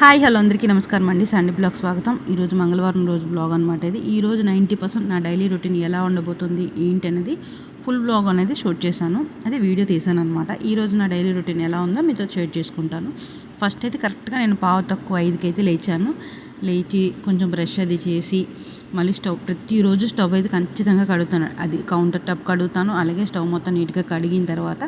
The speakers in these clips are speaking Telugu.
హాయ్ హలో అందరికీ నమస్కారం అండి. సండే బ్లాగ్ స్వాగతం. ఈరోజు మంగళవారం రోజు బ్లాగ్ అనమాట ఇది. ఈ రోజు నైంటీ పర్సెంట్ నా డైలీ రొటీన్ ఎలా ఉండబోతుంది ఏంటి అనేది ఫుల్ బ్లాగ్ అనేది షూట్ చేశాను. అదే వీడియో తీశాను అనమాట ఈ రోజు నా డైలీ రొటీన్ ఎలా ఉందో మీతో షేర్ చేసుకుంటాను. ఫస్ట్ అయితే కరెక్ట్గా నేను పావు తక్కువ ఐదుకి అయితే లేచాను. లేచి కొంచెం బ్రష్ అది చేసి మళ్ళీ స్టవ్ ప్రతిరోజు స్టవ్ అయితే ఖచ్చితంగా కడుగుతాను. అది కౌంటర్ టాప్ కడుగుతాను అలాగే స్టవ్ మొత్తం నీట్గా కడిగిన తర్వాత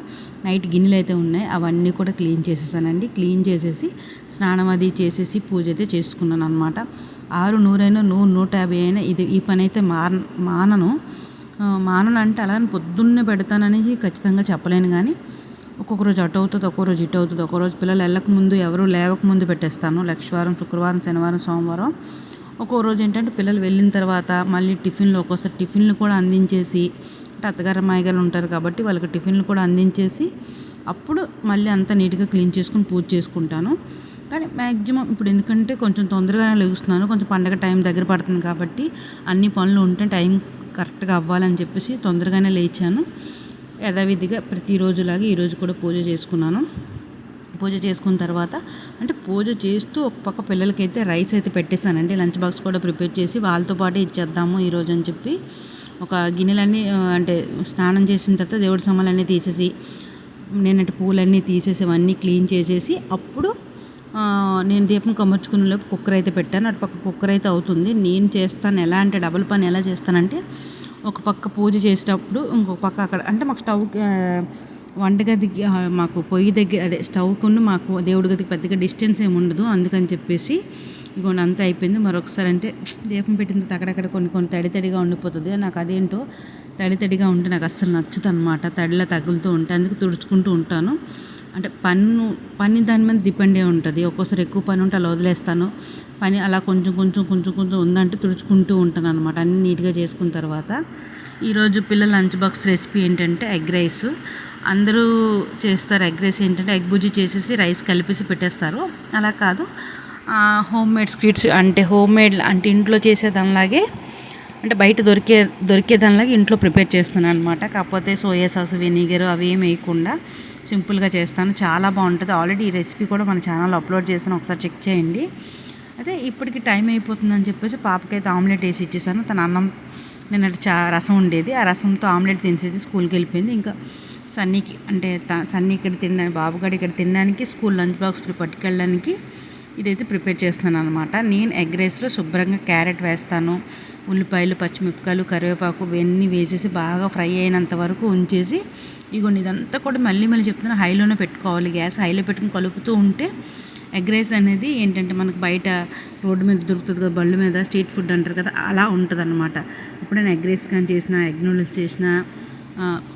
నైట్ గిన్నెలు అయితే ఉన్నాయి అవన్నీ కూడా క్లీన్ చేసేసానండి. క్లీన్ చేసేసి స్నానం అది చేసేసి పూజ అయితే చేసుకున్నాను అనమాట ఆరు నూరైనా నూరు నూట యాభై అయినా ఇది ఈ పని అయితే మాన మానను. ఆ, మానను అంటే అలా పొద్దున్నే పెడతాననేసి ఖచ్చితంగా చెప్పలేను కానీ ఒక్కొక్క రోజు అటు అవుతుంది ఒక్కో రోజు ఇటు అవుతుంది. ఒక్కో రోజు పిల్లలు వెళ్ళక ముందు ఎవరు లేవక ముందు పెట్టేస్తాను. లక్షవారం శుక్రవారం శనివారం సోమవారం. ఒక్కో రోజు ఏంటంటే పిల్లలు వెళ్ళిన తర్వాత మళ్ళీ టిఫిన్లు ఒక్కోసారి టిఫిన్లు కూడా అందించేసి అంటే అత్తగారు అమ్మాయిగారు ఉంటారు కాబట్టి వాళ్ళకి టిఫిన్లు కూడా అందించేసి అప్పుడు మళ్ళీ అంతా నీట్గా క్లీన్ చేసుకుని పూజ చేసుకుంటాను. కానీ మ్యాక్సిమం ఇప్పుడు ఎందుకంటే కొంచెం తొందరగానే లెగుస్తున్నాను కొంచెం పండగ టైం దగ్గర పడుతుంది కాబట్టి అన్ని పనులు ఉంటే టైం కరెక్ట్గా అవ్వాలని చెప్పేసి తొందరగానే లేచాను. యథావిధిగా ప్రతిరోజులాగా ఈరోజు కూడా పూజ చేసుకున్నాను. పూజ చేసుకున్న తర్వాత అంటే పూజ చేస్తూ ఒక పక్క పిల్లలకైతే రైస్ అయితే పెట్టేశానండి. లంచ్ బాక్స్ కూడా ప్రిపేర్ చేసి వాళ్ళతో పాటు ఇచ్చేద్దాము ఈరోజు అని చెప్పి ఒక గిన్నెలన్నీ అంటే స్నానం చేసిన తర్వాత దేవుడి సామాన్లన్నీ తీసేసి నేనంటే పూలన్నీ తీసేసి అవన్నీ క్లీన్ చేసేసి అప్పుడు నేను దీపం కమర్చుకునే లోపు కుక్కర్ అయితే పెట్టాను. అటు పక్క కుక్కర్ అయితే అవుతుంది. నేను చేస్తాను. ఎలా అంటే డబుల్ పని ఎలా చేస్తానంటే ఒక పక్క పూజ చేసేటప్పుడు ఇంకొక పక్క అక్కడ అంటే మాకు స్టవ్ వంటగదికి మాకు పొయ్యి దగ్గర అదే స్టవ్కును మాకు దేవుడి గదికి పెద్దగా డిస్టెన్స్ ఏమి ఉండదు. అందుకని చెప్పేసి ఇగోండి అంతా అయిపోయింది. మరొకసారి అంటే దీపం పెట్టిన అక్కడక్కడ కొన్ని కొన్ని తడి తడిగా ఉండిపోతుంది. నాకు అదేంటో తడి తడిగా ఉంటే నాకు అస్సలు నచ్చదు అనమాట తడిలా తగులుతూ ఉంటే అందుకు తుడుచుకుంటూ ఉంటాను. అంటే పన్ను పని దాని మీద డిపెండ్ అయి ఉంటుంది. ఒక్కోసారి ఎక్కువ పని ఉంటే అలా వదిలేస్తాను. పని అలా కొంచెం కొంచెం కొంచెం కొంచెం ఉందంటే తుడుచుకుంటూ ఉంటాను అనమాట అన్ని నీట్గా చేసుకున్న తర్వాత ఈరోజు పిల్లల లంచ్ బాక్స్ రెసిపీ ఏంటంటే ఎగ్ రైస్. అందరూ చేస్తారు ఎగ్ రైస్ ఏంటంటే ఎగ్ బుజ్జి చేసేసి రైస్ కలిపేసి పెట్టేస్తారు. అలా కాదు. హోమ్ మేడ్ స్వీట్స్ అంటే హోమ్ మేడ్ అంటే ఇంట్లో చేసేదానిలాగే అంటే బయట దొరికే దొరికేదానిలాగా ఇంట్లో ప్రిపేర్ చేస్తాను అనమాట కాకపోతే సోయా సాస్ వెనిగర్ అవి ఏమి వేయకుండా సింపుల్గా చేస్తాను. చాలా బాగుంటుంది. ఆల్రెడీ ఈ రెసిపీ కూడా మన ఛానల్ అప్లోడ్ చేస్తాను ఒకసారి చెక్ చేయండి. అయితే ఇప్పటికి టైం అయిపోతుందని చెప్పేసి పాపకైతే ఆమ్లెట్ వేసి ఇచ్చేసాను. తన అన్నం నిన్నటి చా రసం ఉండేది. ఆ రసంతో ఆమ్లెట్ తినేసేది స్కూల్కి వెళ్ళిపోయింది. ఇంకా సన్నీకి అంటే త- సన్నీ ఇక్కడ తినడానికి బాబుగాడు ఇక్కడ తినడానికి స్కూల్ లంచ్ బాక్స్ పట్టుకెళ్ళడానికి ఇదైతే ప్రిపేర్ చేస్తున్నాను అనమాట నేను ఎగ్ రైస్లో శుభ్రంగా క్యారెట్ వేస్తాను. ఉల్లిపాయలు పచ్చిమిరపకాయలు కరివేపాకు ఇవన్నీ వేసేసి బాగా ఫ్రై అయినంత వరకు ఉంచేసి ఇగోండి ఇదంతా కూడా మళ్ళీ మళ్ళీ చెప్తున్నా హైలోనే పెట్టుకోవాలి. గ్యాస్ హైలో పెట్టుకుని కలుపుతూ ఉంటే ఎగ్ రైస్ అనేది ఏంటంటే మనకు బయట రోడ్డు మీద దొరుకుతుంది కదా బళ్ళు మీద స్ట్రీట్ ఫుడ్ అంటారు కదా అలా ఉంటుంది అనమాట ఇప్పుడు నేను ఎగ్ రైస్ కానీ చేసిన ఎగ్ నూడిల్స్ చేసిన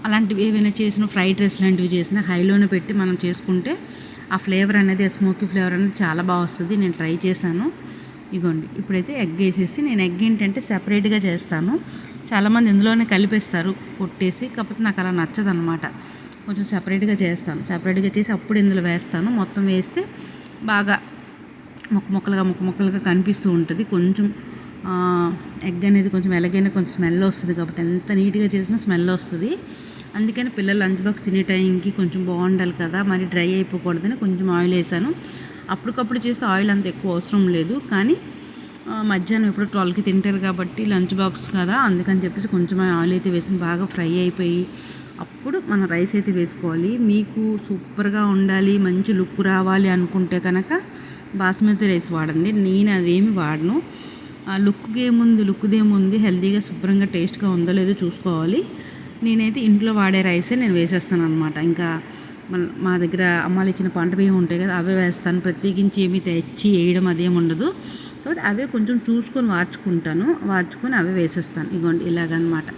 అలాంటివి ఏవైనా చేసిన ఫ్రైడ్ రైస్ లాంటివి చేసిన హైలోనే పెట్టి మనం చేసుకుంటే ఆ ఫ్లేవర్ అనేది ఆ స్మోకీ ఫ్లేవర్ అనేది చాలా బాగా వస్తుంది. నేను ట్రై చేశాను. ఇగోండి ఇప్పుడైతే ఎగ్ వేసేసి నేను ఎగ్ ఏంటంటే సెపరేట్గా చేస్తాను. చాలామంది ఇందులోనే కలిపేస్తారు కొట్టేసి కాకపోతే నాకు అలా నచ్చదనమాట కొంచెం సెపరేట్గా చేస్తాను. సెపరేట్గా చేసి అప్పుడు ఇందులో వేస్తాను. మొత్తం వేస్తే బాగా ముక్క ముక్కలుగా ముక్క ముక్కలుగా కనిపిస్తూ ఉంటుంది. కొంచెం ఎగ్ అనేది కొంచెం ఎలాగైనా కొంచెం స్మెల్ వస్తుంది కాబట్టి ఎంత నీట్గా చేసినా స్మెల్ వస్తుంది. అందుకని పిల్లలు లంచ్ బాక్స్ తినే టైంకి కొంచెం బాగుండాలి కదా. మరి డ్రై అయిపోకూడదని కొంచెం ఆయిల్ వేసాను. అప్పటికప్పుడు చేస్తే ఆయిల్ అంత ఎక్కువ అవసరం లేదు. కానీ మధ్యాహ్నం ఎప్పుడు ట్వెల్వ్కి తింటారు కాబట్టి లంచ్ బాక్స్ కదా. అందుకని చెప్పేసి కొంచెం ఆయిల్ అయితే వేసి బాగా ఫ్రై అయిపోయి అప్పుడు మనం రైస్ అయితే వేసుకోవాలి. మీకు సూపర్గా ఉండాలి మంచి లుక్ రావాలి అనుకుంటే కనుక బాస్మతి రైస్ వాడండి. నేను అదేమి వాడను. ఆ లుక్కి ఏముంది లుక్ది ఏముంది హెల్తీగా శుభ్రంగా టేస్ట్గా ఉందో లేదో చూసుకోవాలి. నేనైతే ఇంట్లో వాడే రైసే నేను వేసేస్తాను అనమాట ఇంకా మా దగ్గర అమ్మాలు ఇచ్చిన పంట బియ్యం ఉంటాయి కదా అవే వేస్తాను. ప్రత్యేకించి ఏమి తెచ్చి వేయడం అదేం ఉండదు. కాబట్టి అవే కొంచెం చూసుకొని వార్చుకుంటాను. వార్చుకొని అవే వేసేస్తాను. ఇగోండి ఇలాగనమాట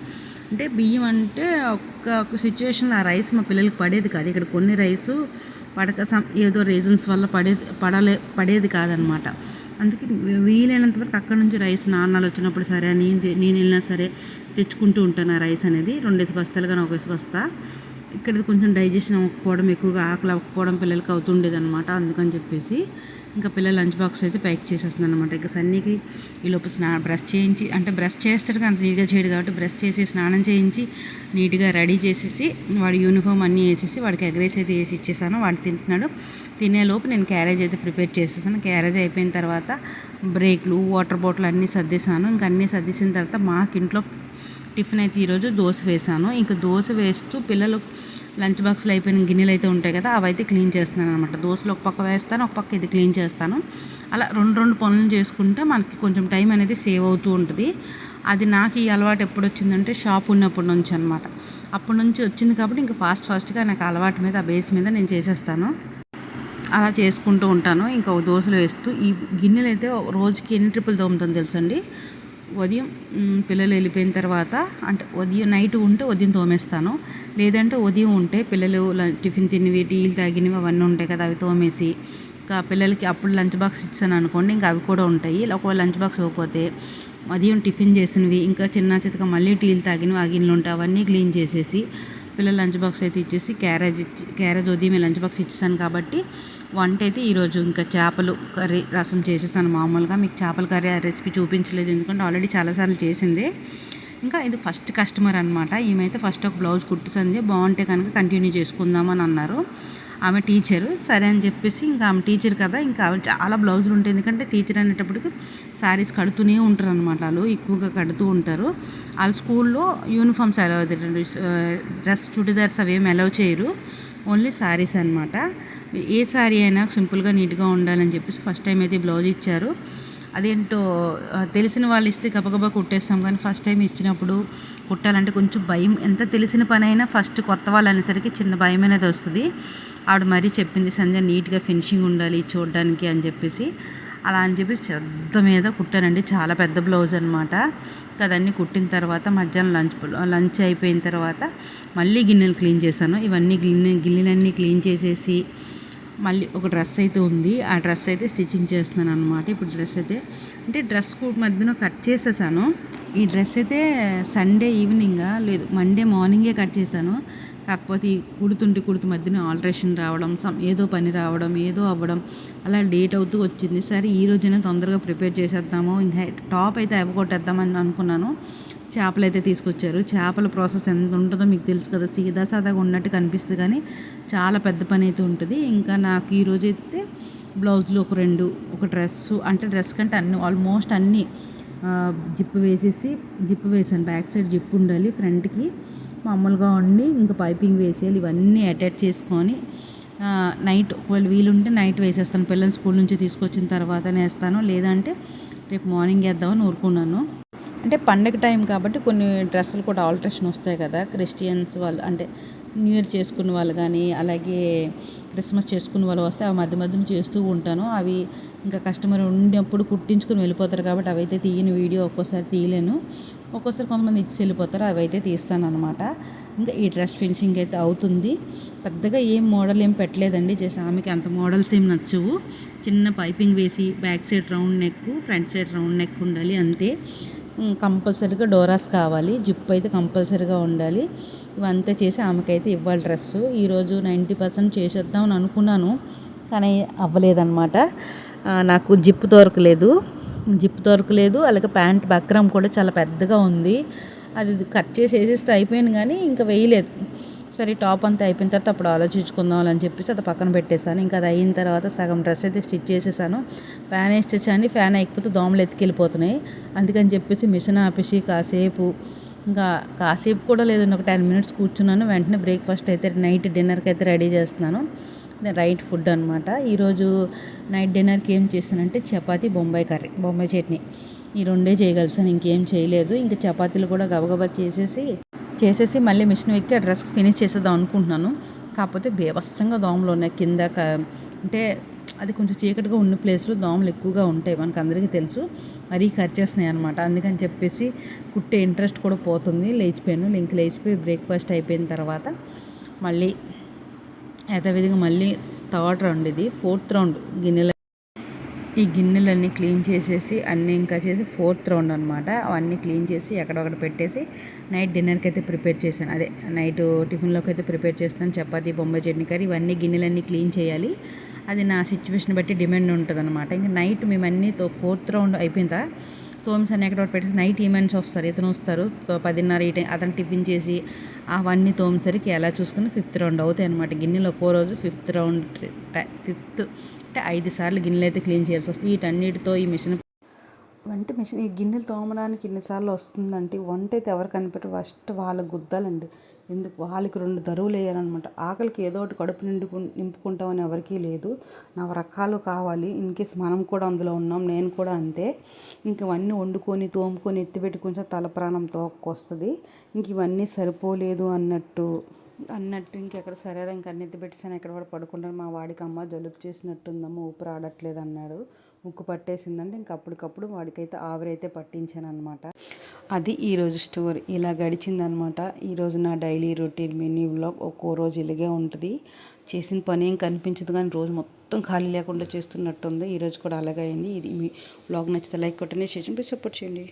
అంటే బియ్యం అంటే ఒక్క ఒక సిచ్యువేషన్లో ఆ రైస్ మా పిల్లలకి పడేది కాదు. ఇక్కడ కొన్ని రైసు పడక సం ఏదో రీజన్స్ వల్ల పడేది పడలే పడేది కాదనమాట అందుకే వీలైనంత వరకు అక్కడ నుంచి రైస్ నాన్నలు వచ్చినప్పుడు సరే నేను నేను వెళ్ళినా సరే తెచ్చుకుంటూ ఉంటాను ఆ రైస్ అనేది. రెండేసి బస్తాలు కానీ ఒక బస్తా. ఇక్కడ కొంచెం డైజెషన్ అవ్వకపోవడం ఎక్కువగా ఆకలి అవ్వకపోవడం పిల్లలకి అవుతుండేది అనమాట అందుకని చెప్పేసి ఇంకా పిల్లల లంచ్ బాక్స్ అయితే ప్యాక్ చేసేస్తుంది అనమాట ఇంకా సన్నీకి ఈ లోపు స్నా బ్రష్ చేయించి అంటే బ్రష్ చేస్తాడు కానీ అంత నీట్గా చేయడు కాబట్టి బ్రష్ చేసి స్నానం చేయించి నీట్గా రెడీ చేసేసి వాడి యూనిఫామ్ అన్నీ వేసేసి వాడికి ఎగ్ రైస్ అయితే వేసి ఇచ్చేసాను. వాడు తింటున్నాడు. తినేలోపు నేను క్యారేజ్ అయితే ప్రిపేర్ చేసేసాను. క్యారేజ్ అయిపోయిన తర్వాత బ్రేక్లు వాటర్ బాటిల్ అన్నీ సర్దేశాను. ఇంకా అన్నీ సర్దేసిన తర్వాత మాకు ఇంట్లో టిఫిన్ అయితే ఈరోజు దోశ వేసాను ఇంకా దోశ వేస్తూ పిల్లలు లంచ్ బాక్స్లో అయిపోయిన గిన్నెలు అయితే ఉంటాయి కదా అవి అయితే క్లీన్ చేస్తున్నాను అనమాట దోశలు ఒక పక్క వేస్తాను ఒక పక్క ఇది క్లీన్ చేస్తాను. అలా రెండు రెండు పనులు చేసుకుంటే మనకి కొంచెం టైం అనేది సేవ్ అవుతూ ఉంటుంది. అది నాకు ఈ అలవాటు ఎప్పుడు వచ్చిందంటే షాప్ ఉన్నప్పటి నుంచి అనమాట అప్పటి నుంచి వచ్చింది కాబట్టి ఇంకా ఫాస్ట్ ఫాస్ట్గా నాకు అలవాటు మీద ఆ బేస్ మీద నేను చేసేస్తాను. అలా చేసుకుంటూ ఉంటాను. ఇంకా దోశలు వేస్తూ ఈ గిన్నెలు అయితే రోజుకి ఎన్ని ట్రిప్పులు తోముతుంది తెలుసండి? ఉదయం పిల్లలు వెళ్ళిపోయిన తర్వాత అంటే ఉదయం నైట్ ఉంటే ఉదయం తోమేస్తాను. లేదంటే ఉదయం ఉంటే పిల్లలు టిఫిన్ తినివి టీలు తాగినవి అవన్నీ ఉంటాయి కదా అవి తోమేసి. ఇంకా పిల్లలకి అప్పుడు లంచ్ బాక్స్ ఇచ్చాను అనుకోండి ఇంకా అవి కూడా ఉంటాయి. ఒకవేళ లంచ్ బాక్స్ ఇవ్వకపోతే ఉదయం టిఫిన్ చేసినవి ఇంకా చిన్న చితక మళ్ళీ టీలు తాగినవి ఆ గిన్నెలు ఉంటాయి అవన్నీ క్లీన్ చేసేసి పిల్లల లంచ్ బాక్స్ అయితే ఇచ్చేసి క్యారేజ్ ఇచ్చి క్యారేజ్ ఉదయం లంచ్ బాక్స్ ఇచ్చేసాను కాబట్టి వంట అయితే ఈరోజు ఇంకా చేపలు కర్రీ రసం చేసేసాను మామూలుగా. మీకు చేపల కర్రీ రెసిపీ చూపించలేదు. ఎందుకంటే ఆల్రెడీ చాలాసార్లు చేసింది. ఇంకా ఇది ఫస్ట్ కస్టమర్ అనమాట ఈమెయితే ఫస్ట్ ఒక బ్లౌజ్ కుట్టుసంది బాగుంటే కనుక కంటిన్యూ చేసుకుందామని అన్నారు. ఆమె టీచరు. సరే అని చెప్పేసి ఇంకా ఆమె టీచర్ కదా ఇంకా ఆమె చాలా బ్లౌజులు ఉంటాయి. ఎందుకంటే టీచర్ అనేటప్పటికి శారీస్ కడుతూనే ఉంటారు అనమాట వాళ్ళు. ఎక్కువగా కడుతూ ఉంటారు. వాళ్ళ స్కూల్లో యూనిఫామ్స్ అలవ్ డ్రెస్ చుడిదార్స్ అవేమి అలౌ చేయరు. ఓన్లీ శారీస్ అనమాట ఏ శారీ అయినా సింపుల్గా నీట్గా ఉండాలని చెప్పేసి ఫస్ట్ టైం అయితే బ్లౌజ్ ఇచ్చారు. అదేంటో తెలిసిన వాళ్ళు ఇస్తే గబగబా కుట్టేస్తాం కానీ ఫస్ట్ టైం ఇచ్చినప్పుడు కుట్టాలంటే కొంచెం భయం. ఎంత తెలిసిన పని అయినా ఫస్ట్ కొత్త వాళ్ళు అనేసరికి చిన్న భయం అనేది వస్తుంది. ఆవిడ మరీ చెప్పింది సంధ్య నీట్గా ఫినిషింగ్ ఉండాలి చూడడానికి అని చెప్పేసి. అలా అని చెప్పి శ్రద్ధ మీద కుట్టానండి. చాలా పెద్ద బ్లౌజ్ అనమాట కదన్నీ కుట్టిన తర్వాత మధ్యాహ్నం లంచ్ లంచ్ అయిపోయిన తర్వాత మళ్ళీ గిన్నెలు క్లీన్ చేశాను. ఇవన్నీ గిన్నె గిన్నెలన్నీ క్లీన్ చేసేసి మళ్ళీ ఒక డ్రెస్ అయితే ఉంది. ఆ డ్రెస్ అయితే స్టిచ్చింగ్ చేస్తున్నాను అనమాట ఇప్పుడు డ్రెస్ అయితే అంటే డ్రెస్ మధ్యన కట్ చేసేసాను. ఈ డ్రెస్ అయితే సండే ఈవినింగ్ లేదు మండే మార్నింగే కట్ చేశాను. కాకపోతే ఈ కుడుతుంటే కుడుతు మధ్యన ఆల్టరేషన్ రావడం సమ్ ఏదో పని రావడం ఏదో అవ్వడం అలా లేట్ అవుతూ వచ్చింది. సరే ఈ రోజైనా తొందరగా ప్రిపేర్ చేసేద్దాము. ఇంకా టాప్ అయితే అవ్వగొట్టేద్దామని అనుకున్నాను. చేపలు అయితే తీసుకొచ్చారు. చేపల ప్రాసెస్ ఎంత ఉంటుందో మీకు తెలుసు కదా. సీదా సాదాగా ఉన్నట్టు కనిపిస్తుంది కానీ చాలా పెద్ద పని అయితే ఉంటుంది. ఇంకా నాకు ఈరోజు అయితే బ్లౌజ్లు ఒక రెండు ఒక డ్రెస్సు అంటే డ్రెస్ కంటే అన్ని ఆల్మోస్ట్ అన్నీ జిప్పు వేసేసి జిప్పు వేసాను. బ్యాక్ సైడ్ జిప్పు ఉండాలి ఫ్రంట్కి మామూలుగా ఉండి ఇంకా పైపింగ్ వేసేయాలి. ఇవన్నీ అటాచ్ చేసుకొని నైట్ ఒకవేళ వీలుంటే నైట్ వేసేస్తాను. పిల్లల్ని స్కూల్ నుంచి తీసుకొచ్చిన తర్వాతనే వేస్తాను లేదంటే రేపు మార్నింగ్ వేద్దామని ఊరుకున్నాను. అంటే పండగ టైం కాబట్టి కొన్ని డ్రెస్సులు కూడా ఆల్ట్రేషన్ వస్తాయి కదా. క్రిస్టియన్స్ వాళ్ళు అంటే న్యూ ఇయర్ చేసుకున్న వాళ్ళు కానీ అలాగే క్రిస్మస్ చేసుకున్న వాళ్ళు వస్తే ఆ మధ్య మధ్యన చేస్తూ ఉంటాను. అవి ఇంకా కస్టమర్ ఉండేప్పుడు కుట్టించుకుని వెళ్ళిపోతారు కాబట్టి అవైతే తీయని వీడియో ఒక్కోసారి తీయలేను. ఒక్కోసారి కొంతమంది ఇచ్చి వెళ్ళిపోతారు అవైతే తీస్తాను అనమాట ఇంకా ఈ డ్రెస్ ఫినిషింగ్ అయితే అవుతుంది. పెద్దగా ఏం మోడల్ ఏం పెట్టలేదండి. జస్ట్ ఆమెకి అంత మోడల్స్ ఏం నచ్చవు. చిన్న పైపింగ్ వేసి back side round neck front side round neck ఉండాలి అంతే. కంపల్సరీగా డోరాస్ కావాలి. జిప్ అయితే కంపల్సరీగా ఉండాలి. ఇవంతా చేసి ఆమెకైతే ఇవ్వాలి డ్రెస్సు. ఈరోజు నైంటీ పర్సెంట్ చేసేద్దాం అని అనుకున్నాను కానీ అవ్వలేదన్నమాట. నాకు జిప్ దొరకలేదు. జిప్ దొరకలేదు అలాగే ప్యాంట్ బక్రం కూడా చాలా పెద్దగా ఉంది. అది కట్ చేసి వేసేస్తే అయిపోయింది కానీ ఇంకా వేయలేదు. సరే టాప్ అంతా అయిపోయిన తర్వాత అప్పుడు ఆలోచించుకుందాం అని చెప్పేసి అది పక్కన పెట్టేశాను. ఇంకా అది అయిన తర్వాత సగం డ్రెస్ అయితే స్టిచ్ చేసేసాను. ఫ్యాన్ వేసేసాను ఫ్యాన్ అయిపోతే దోమలు ఎత్తుకెళ్ళిపోతున్నాయి. అందుకని చెప్పేసి మిషన్ ఆపేసి కాసేపు ఇంకా కాసేపు కూడా లేదండి ఒక టెన్ మినిట్స్ కూర్చున్నాను. వెంటనే బ్రేక్ఫాస్ట్ అయితే నైట్ డిన్నర్కి అయితే రెడీ చేస్తున్నాను. రైట్ ఫుడ్ అనమాట ఈరోజు నైట్ డిన్నర్కి ఏం చేస్తానంటే చపాతీ బొంబాయి కర్రీ బొంబాయి చట్నీ. ఈ రెండే చేయగలిసాను. ఇంకేం చేయలేదు. ఇంకా చపాతీలు కూడా గబగబా చేసేసి చేసేసి మళ్ళీ మిషన్ ఎక్కి ఆ డ్రెస్ ఫినిష్ చేసేద్దాం అనుకుంటున్నాను. కాకపోతే బేవస్తంగా దోమలు ఉన్నాయి. కింద అంటే అది కొంచెం చీకటిగా ఉన్న ప్లేస్లో దోమలు ఎక్కువగా ఉంటాయి. మనకు అందరికీ తెలుసు. మరీ ఖర్చేస్తున్నాయి అనమాట అందుకని చెప్పేసి కుట్టే ఇంట్రెస్ట్ కూడా పోతుంది. లేచిపోయాను. లింక్ లేచిపోయి బ్రేక్ఫాస్ట్ అయిపోయిన తర్వాత మళ్ళీ యథావిధిగా మళ్ళీ థర్డ్ రౌండ్ ఇది. ఫోర్త్ రౌండ్ గిన్నెల ఈ గిన్నెలన్నీ క్లీన్ చేసేసి అన్నీ ఇంకా చేసి ఫోర్త్ రౌండ్ అనమాట అవన్నీ క్లీన్ చేసి ఎక్కడొక్కడ పెట్టేసి నైట్ డిన్నర్కి అయితే ప్రిపేర్ చేశాను. అదే నైట్ టిఫిన్లోకి అయితే ప్రిపేర్ చేస్తాను. చపాతీ బొంబాయి చట్నీ కర్రీ ఇవన్నీ గిన్నెలన్నీ క్లీన్ చేయాలి. అది నా సిచ్యువేషన్ బట్టి డిమాండ్ ఉంటుంది అనమాట ఇంకా నైట్ మేమన్నీ ఫోర్త్ రౌండ్ అయిపోయిందా తోమిసని ఎక్కడ పెట్టేసి నైట్ ఈ మనిషి వస్తారు ఇతను వస్తారు. పదిన్నర ఈ టైం అతను టిఫిన్ చేసి అవన్నీ తోమసరికి ఎలా చూసుకుని ఫిఫ్త్ రౌండ్ అవుతాయి అనమాట గిన్నెలు ఒక్కో రోజు ఫిఫ్త్ రౌండ్ ఫిఫ్త్ అంటే ఐదు సార్లు గిన్నెలు అయితే క్లీన్ చేయాల్సి వస్తుంది. వీటన్నిటితో ఈ మిషన్ వంట మిషన్ ఈ గిన్నెలు తోమడానికి ఎన్నిసార్లు వస్తుందంటే వంట అయితే ఎవరు కనిపెట్టి ఫస్ట్ వాళ్ళ గుద్దాలండి. ఎందుకు? వాళ్ళకి రెండు దరువులు వేయాలన్నమాట. ఆకలికి ఏదో ఒకటి కడుపు నిండుకు నింపుకుంటామని ఎవరికీ లేదు. నవరకాలు కావాలి. ఇన్ కేస్ మనం కూడా అందులో ఉన్నాం నేను కూడా అంతే. ఇంక ఇవన్నీ వండుకొని తోముకొని ఎత్తిపెట్టి తల ప్రాణం తోక్కొస్తుంది. ఇంక ఇవన్నీ సరిపోలేదు అన్నట్టు అన్నట్టు ఇంకెక్కడ సరే ఇంక అన్ని పెట్టేసాను ఎక్కడ కూడా పడుకుంటాను మా వాడికి అమ్మ జలుబు చేసినట్టుందమ్మ ఊపిరి ఆడట్లేదు అన్నాడు. ముక్కు పట్టేసిందంటే ఇంక అప్పటికప్పుడు వాడికైతే ఆవిరైతే పట్టించాను అనమాట అది ఈరోజు స్టోరీ. ఇలా గడిచిందనమాట ఈరోజు నా డైలీ రొటీన్ మినీ వ్లాగ్ ఒక్కో రోజు ఇలాగే ఉంటుంది. చేసిన పని ఏం కనిపించదు కానీ రోజు మొత్తం ఖాళీ లేకుండా చేస్తున్నట్టుంది. ఈరోజు కూడా అలాగే అయింది. ఇది మీ వ్లాగ్ నచ్చితే లైక్ కొట్టండి షేర్ చేయండి సపోర్ట్ చేయండి.